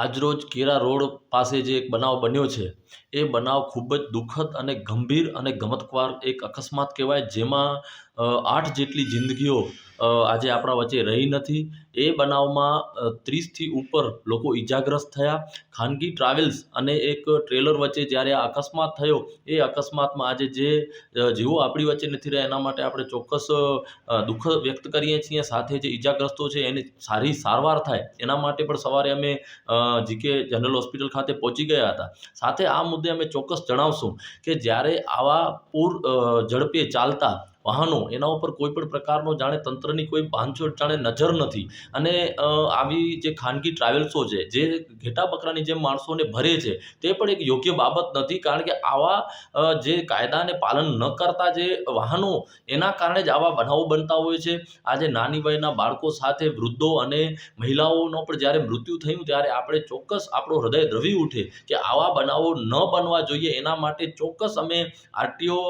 આજરોજ કેરા રોડ પાસે જે એક બનાવ બન્યો છે એ બનાવ ખૂબ જ દુઃખદ અને ગંભીર અને ગમતવાર એક અકસ્માત કહેવાય, જેમાં આઠ જેટલી જિંદગીઓ આજે આપણા વચ્ચે રહી નથી. એ બનાવમાં ત્રીસથી ઉપર લોકો ઈજાગ્રસ્ત થયા. ખાનગી ટ્રાવેલ્સ અને એક ટ્રેલર વચ્ચે જ્યારે આ અકસ્માત થયો, એ અકસ્માતમાં આજે જે જીવો આપણી વચ્ચે નથી રહ્યા, એના માટે આપણે ચોક્કસ દુઃખ વ્યક્ત કરીએ છીએ. સાથે જે ઈજાગ્રસ્તો છે, એની સારી સારવાર થાય, એના માટે પણ સવારે અમે જીકે જનરલ હોસ્પિટલ ખાતે પહોંચી ગયા હતા. સાથે આ મુદ્દે અમે ચોક્કસ જણાવશું કે જ્યારે આવા પૂર ઝડપે ચાલતા વાહનો એના ઉપર કોઈ પણ પ્રકારનો જાણે તંત્રની કોઈ બાંધછોડ જાણે નજર નથી. અને આવી જે ખાનગી ટ્રાવેલ્સો છે, જે ઘેટા બકરાની જેમ માણસોને ભરે છે, તે પણ એક યોગ્ય બાબત નથી. કારણ કે આવા જે કાયદાને પાલન ન કરતા જે વાહનો, એના કારણે જ આવા બનાવો બનતા હોય છે. આજે નાની વયના બાળકો સાથે વૃદ્ધો અને મહિલાઓનો પણ જ્યારે મૃત્યુ થયું, ત્યારે આપણે ચોક્કસ આપણો હૃદય દ્રવી ઉઠે કે આવા બનાવો ન બનવા જોઈએ. એના માટે ચોક્કસ અમે આરટીઓ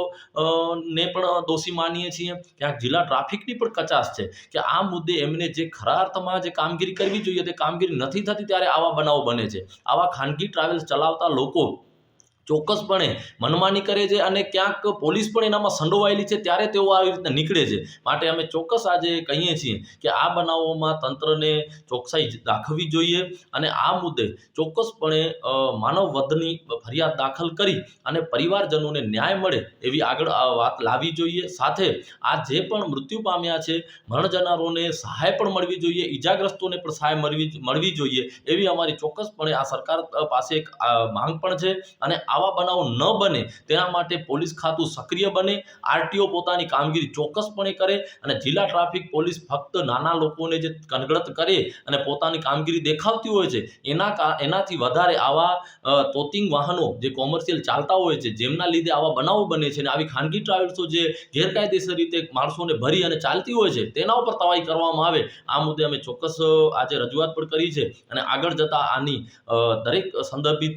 ને પણ દોષી માનીએ છીએ ક્યાંક જિલ્લા ટ્રાફિકની પણ કચાશ છે કે આ મુદ્દે એમને જે ખરા અર્થમાં જે કામગીરી કરવી જોઈએ તે કામગીરી નથી થતી ત્યારે આવા બનાવો બને છે. આવા ખાનગી ટ્રાવેલ્સ ચલાવતા લોકો ચોક્કસપણે મનમાની કરે છે અને ક્યાંક પોલીસ પણ એનામાં સંડોવાયેલી છે, ત્યારે તેઓ આવી રીતે નીકળે છે. માટે અમે ચોક્કસ આજે કહીએ છીએ કે આ બનાવોમાં તંત્રને ચોકસાઈ દાખવવી જોઈએ અને આ મુદ્દે ચોક્કસપણે માનવ વધની ફરિયાદ દાખલ કરી અને પરિવારજનોને ન્યાય મળે એવી આગળ વાત લાવવી જોઈએ. સાથે આ જે પણ મૃત્યુ પામ્યા છે મરણ જનારોને સહાય પણ મળવી જોઈએ, ઈજાગ્રસ્તોને પણ સહાય મળવી મળવી જોઈએ એવી અમારી ચોક્કસપણે આ સરકાર પાસે એક માંગ પણ છે અને આવા બનાવો ન બને, તેના માટે પોલીસ ખાતું સક્રિય બને, આરટીઓ પોતાની કામગીરી ચોક્કસપણે કરે અને જિલ્લા ટ્રાફિક પોલીસ ફક્ત નાના લોકોને જે કનગડત કરે અને પોતાની કામગીરી દેખાવતી હોય છે. એના એનાથી વધારે આવા તોતિંગ વાહનો જે કોમર્શિયલ ચાલતા હોય છે, જેમના લીધે આવા બનાવો બને છે અને આવી ખાનગી ટ્રાવેલ્સો જે ગેરકાયદેસર રીતે માણસોને ભરી અને ચાલતી હોય છે, તેના ઉપર તવાઈ કરવામાં આવે. આ મુદ્દે અમે ચોક્કસ આજે રજૂઆત પણ કરી છે અને આગળ જતાં આની દરેક સંદર્ભિત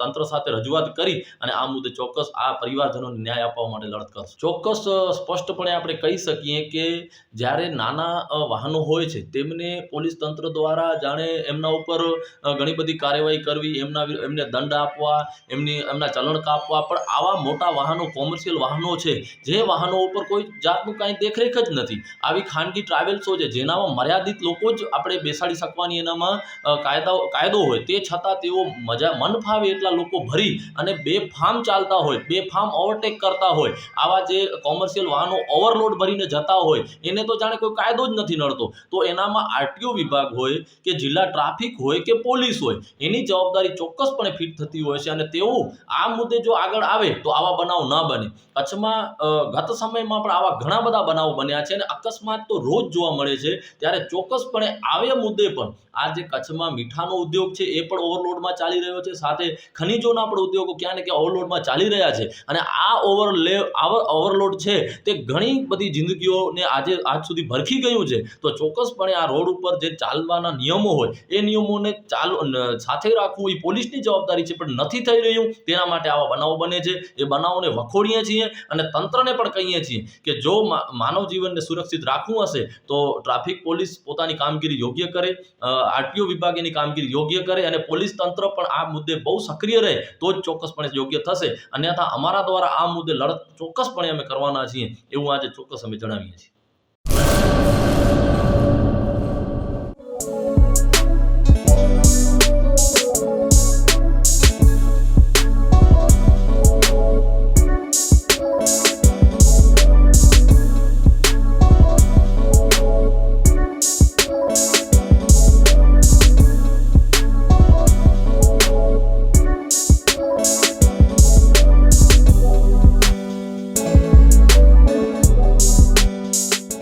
તંત્ર સાથે રજૂઆત કરી અને આ મુદ્દે ચોક્કસ આ પરિવારજનોને ન્યાય આપવા માટે લડત કરશે. ચોક્કસ સ્પષ્ટપણે આપણે કહી શકીએ કે જ્યારે નાના વાહનો હોય છે, તેમને પોલીસ તંત્ર દ્વારા જાણે એમના ઉપર ઘણી બધી કાર્યવાહી કરવી, એમના એમને દંડ આપવા, એમની, એમના ચલણ કાપવા, પણ આવા મોટા વાહનો, કોમર્શિયલ વાહનો છે, જે વાહનો ઉપર કોઈ જાતનું કાંઈ દેખરેખ જ નથી. આવી ખાનગી ટ્રાવેલ્સો છે, જેનામાં મર્યાદિત લોકો જ આપણે બેસાડી શકવાની એનામાં કાયદા કાયદો હોય, તે છતાં તેઓ મજા, મન ફાવે એટલા લોકો ભરી અને બે ફાર્મ ચાલતા હોય, બે ફાર્મ ઓવરટેક કરતા હોય, આવા જે કોમર્શિયલ વાહનો ઓવરલોડ ભરીને જતા હોય, એને તો જાણે કોઈ કાયદો જ નથી નડતો. તો એનામાં આરટીઓ વિભાગ હોય કે જિલ્લા ટ્રાફિક હોય કે પોલીસ હોય, એની જવાબદારી ચોક્કસપણે ફિટ થતી હોય છે અને તેઓ આ મુદ્દે જો આગળ આવે તો આવા બનાવ ન બને. કચ્છમાં ગત સમયમાં પણ આવા ઘણા બધા બનાવો બન્યા છે અને અકસ્માત તો રોજ જોવા મળે છે. ત્યારે ચોક્કસપણે આવે મુદ્દે પણ આ જે કચ્છમાં મીઠાનો ઉદ્યોગ છે એ પણ ઓવરલોડમાં ચાલી રહ્યો છે. સાથે ખનીજોના પણ ઉદ્યોગો ક્યાં ને ક્યાં ઓવરલોડમાં ચાલી રહ્યા છે અને આ ઓવરલે ઓવરલોડ છે તે ઘણી બધી જિંદગીઓને આજે, આજ સુધી ભરખી ગયું છે. તો ચોક્કસપણે આ રોડ ઉપર જે ચાલવાના નિયમો હોય, એ નિયમોને ચાલ સાથે રાખવું એ પોલીસની જવાબદારી છે, પણ નથી થઈ રહ્યું. તેના માટે આવા બનાવો બને છે. એ બનાવોને વખોડીએ છીએ અને તંત્રને પણ કહીએ છીએ કે જો માનવ જીવનને સુરક્ષિત રાખવું હશે, તો ટ્રાફિક પોલીસ પોતાની કામગીરી યોગ્ય કરે આરટીઓ વિભાગ એની કામગીરી યોગ્ય કરે અને પોલીસ તંત્ર પણ આ મુદ્દે બહુ સક્રિય રહે, તો જ ચોક્કસપણે યોગ્ય થશે અન્યથા અમારા દ્વારા આ મુદ્દે લડત ચોક્કસપણે અમે કરવાના છીએ એવું આજે ચોક્કસ અમે જણાવીએ છીએ.